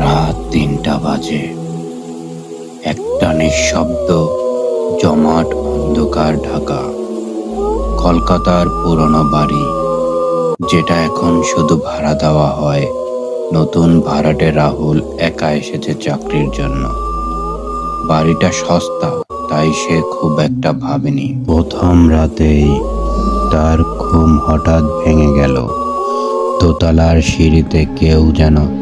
রাত তিনটা বাজে। একটা নিঃশব্দ জমাট অন্ধকার ঢাকা। কলকাতার পুরনো বাড়ি, যেটা এখন শুধু ভাড়া দেওয়া হয়। নতুন ভাড়াটে রাহুল একা এসেছে চাকরির জন্য। বাড়িটা সস্তা, তাই সে খুব একটা ভাবেনি। প্রথম রাতেই তার ঘুম হঠাৎ ভেঙে গেল। দোতলার সিঁড়িতে কেউ যেন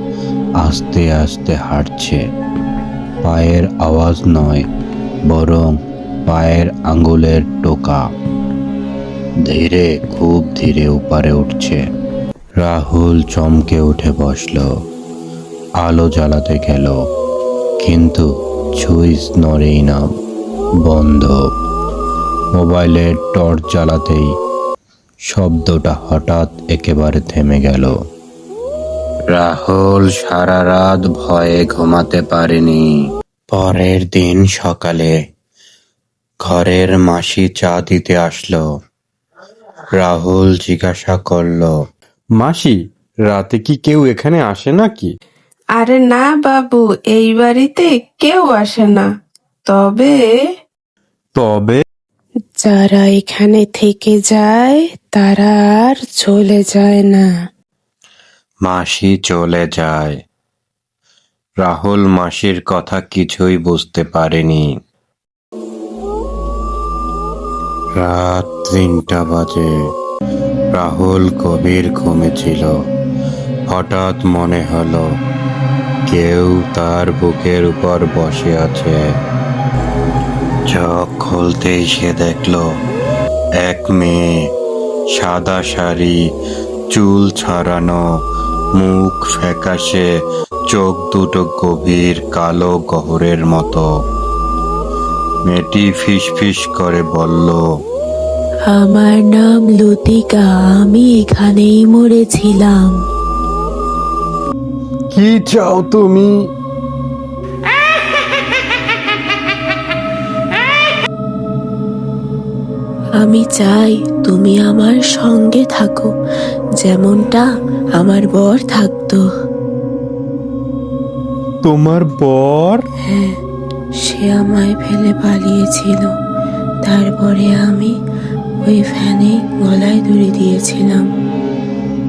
আস্তে আস্তে হাঁটছে। পায়ের আওয়াজ নয়, বরং পায়ের আঙ্গুলের টোকা। ধীরে, খুব ধীরে উপরে উঠছে। রাহুল চমকে উঠে বসল। আলো জ্বালাতে গেল, কিন্তু সুইচ নড়েই না, বন্ধ। মোবাইলের টর্চ জ্বালাতেই শব্দটা হঠাৎ একেবারে থেমে গেল। রাহুল সারা রাত ভয়ে ঘুমাতে পারেনি। পরের দিন সকালে ঘরের মাসি চা দিতে আসলো। রাহুল জিজ্ঞাসা করল মাসি রাতে কি কেউ এখানে আসে নাকি? আরে না বাবু এই বাড়িতে কেউ আসে না। তবে তবে যারা এখানে থেকে যায় তারা আর চলে যায় না। মাসি চলে যায়। রাহুল মাসির কথা কিছুই বুঝতে পারেনি। রাত তিনটা বাজে। রাহুল গভীর ঘুমেছিল হঠাৎ মনে হলো, কেউ তার বুকের উপর বসে আছে। চোখ খুলতেই সে দেখল, এক মেয়ে সাদা শাড়ি চুল ছাড়ানো মুখ ফ্যাকাশে চোখ দুটো গভীর কালো গহরের মতো। মেয়েটি ফিস ফিস করে বলল আমার নাম লতিকা আমি এখানেই মরেছিলাম। কি চাও তুমি? আমি চাই তুমি আমার সঙ্গে থাকো যেমনটা আমার বর থাকতো। তোমার বর? হ্যাঁ সে আমায় ফেলে পালিয়েছিল। তারপরে আমি ওই ফ্যানে গলায় দড়ি দিয়েছিলাম।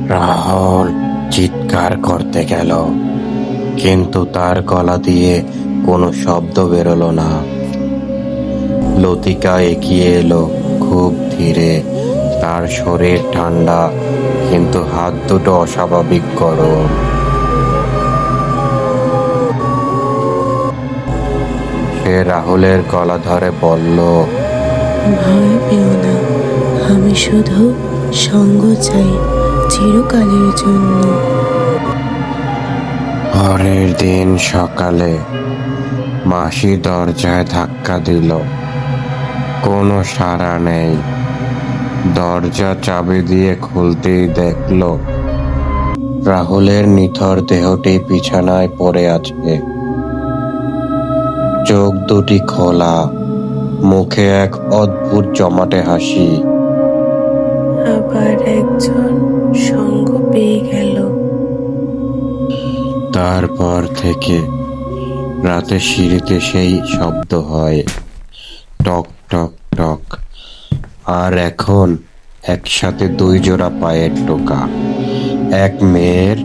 রাহুল চিৎকার করতে গেল। কিন্তু তার গলা দিয়ে কোনো শব্দ বেরোলো না। লতিকা এগিয়ে এলো। খুব ধীরে। তার শরীর ঠান্ডা কিন্তু হাত দুটো অস্বাভাবিক গরম। সে রাহুলের গলা ধরে বলল ভয় পেও না আমি শুধু সঙ্গ চাই চিরকালের জন্য। পরের দিন সকালে মাসি দরজায় ধাক্কা দিল। কোনো সাড়া নেই। দরজা চাবি দিয়ে খুলতেই দেখল রাহুলের নিথর দেহটি বিছানায় পড়ে আছে। চোখ দুটি খোলা মুখে এক অদ্ভুত জমাটে হাসি। আবার একজন সঙ্গ পেয়ে গেল। তারপর থেকে রাতে সিঁড়িতে সেই শব্দ হয় টক টক টক আর এখন একসাথে দুই জোড়া পায়ের টোকা, এক মেয়ের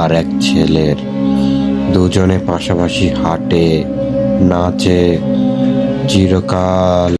আর এক ছেলের। দুজনে পাশাপাশি হাঁটে, নাচে, চিরকাল